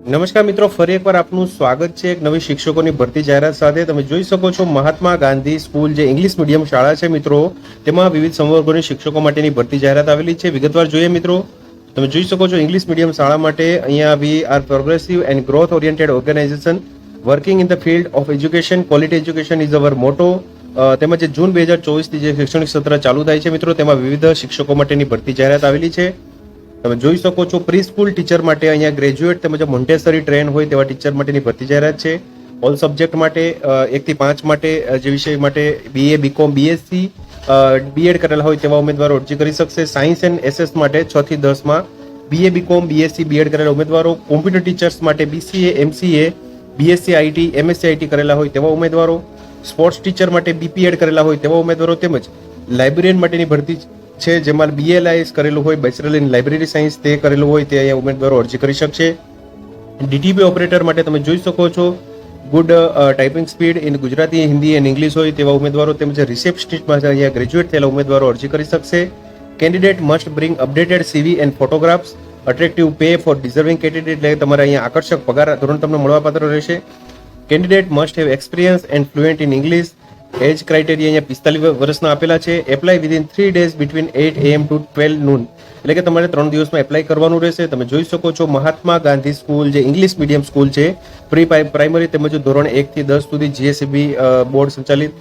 નમસ્કાર મિત્રો, ફરી એકવાર આપનું સ્વાગત છે એક નવી શિક્ષકોની ભરતી જાહેરાત સાથે. તમે જોઈ શકો છો મહાત્મા ગાંધી સ્કૂલ જે ઇંગ્લિશ મીડિયમ શાળા છે મિત્રો, તેમાં વિવિધ સંવર્ગોની શિક્ષકો માટેની ભરતી જાહેરાત આવેલી છે. વિગતવાર જોઈએ મિત્રો, તમે જોઈ શકો છો ઇંગ્લિશ મીડિયમ શાળા માટે અહીંયા we are progressive and growth oriented organisation working in the field of education quality education is our motto તેમજ જૂન બે હજાર ચોવીસથી જે શૈક્ષણિક સત્ર ચાલુ થાય છે મિત્રો, તેમાં વિવિધ શિક્ષકો માટેની ભરતી જાહેરાત આવેલી છે. તમે જોઈ શકો છો પ્રી સ્કૂલ ટીચર માટે અહીંયા ગ્રેજ્યુએટ તેમજ મોન્ટેસરી ટ્રેન હોય તેવા ટીચર માટેની ભરતી જાહેરાત છે. ઓલ સબ્જેક્ટ માટે એકથી પાંચ માટે જે વિષય માટે બીએ બીકોમ બીએસસી બીએડ કરેલા હોય તેવા ઉમેદવારો અરજી કરી શકશે. સાયન્સ એન્ડ એસએસ માટે છ થી દસમાં બીએ બીકોમ બીએસસી બીએડ કરેલા ઉમેદવારો કોમ્પ્યુટર ટીચર્સ માટે BCA MCA BSc IT MSc IT કરેલા હોય તેવા ઉમેદવારો સ્પોર્ટ્સ ટીચર માટે બીપીએડ કરેલા હોય તેવા ઉમેદવારો તેમજ લાઇબ્રેરિયન માટેની ભરતી છે, જેમાં બીએલઆઈએસ કરેલું હોય બેચરલ ઇન લાઇબ્રેરી સાયન્સ તે કરેલું હોય, તે અહીંયા ઉમેદવારો અરજી કરી શકશે. ડીટીપી ઓપરેટર માટે તમે જોઈ શકો છો good typing speed in Gujarati, Hindi and English હોય તેવા ઉમેદવારો તેમજ રિસેપ્શનિસ્ટમાં અહીંયા ગ્રેજ્યુએટ થયેલા ઉમેદવારો અરજી કરી શકશે. Candidate must bring updated CV and photographs attractive pay for deserving candidate એટલે તમારે અહીંયા આકર્ષક પગાર, ધોરણ તમને મળવાપાત્ર રહેશે. Candidate must have experience and fluent in English age criteria અહીંયા પિસ્તાલીસ વર્ષના આપેલા છે. Apply within three days between eight AM to twelve noon એટલે કે તમારે ત્રણ દિવસમાં એપ્લાય કરવાનું રહેશે. તમે જોઈ શકો છો મહાત્મા ગાંધી સ્કૂલ જે ઇંગ્લિશ મીડિયમ સ્કૂલ છે પ્રી પ્રાઇમરી તેમજ ધોરણ એક થી દસ સુધી જીએસસીબી બોર્ડ સંચાલિત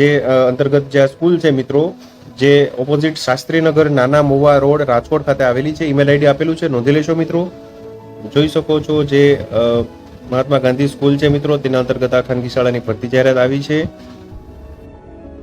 જે અંતર્ગત જે સ્કૂલ છે મિત્રો, જે ઓપોઝિટ શાસ્ત્રીનગર નાના મોવા રોડ રાજકોટ ખાતે આવેલી છે. ઈમેલ આઈડી આપેલું છે. નોંધી લેશો મિત્રો. જોઈ શકો છો જે મહાત્મા ગાંધી સ્કૂલ છે મિત્રો. તેના અંતર્ગત આ ખાનગી શાળાની ભરતી જાહેરાત આવી છે.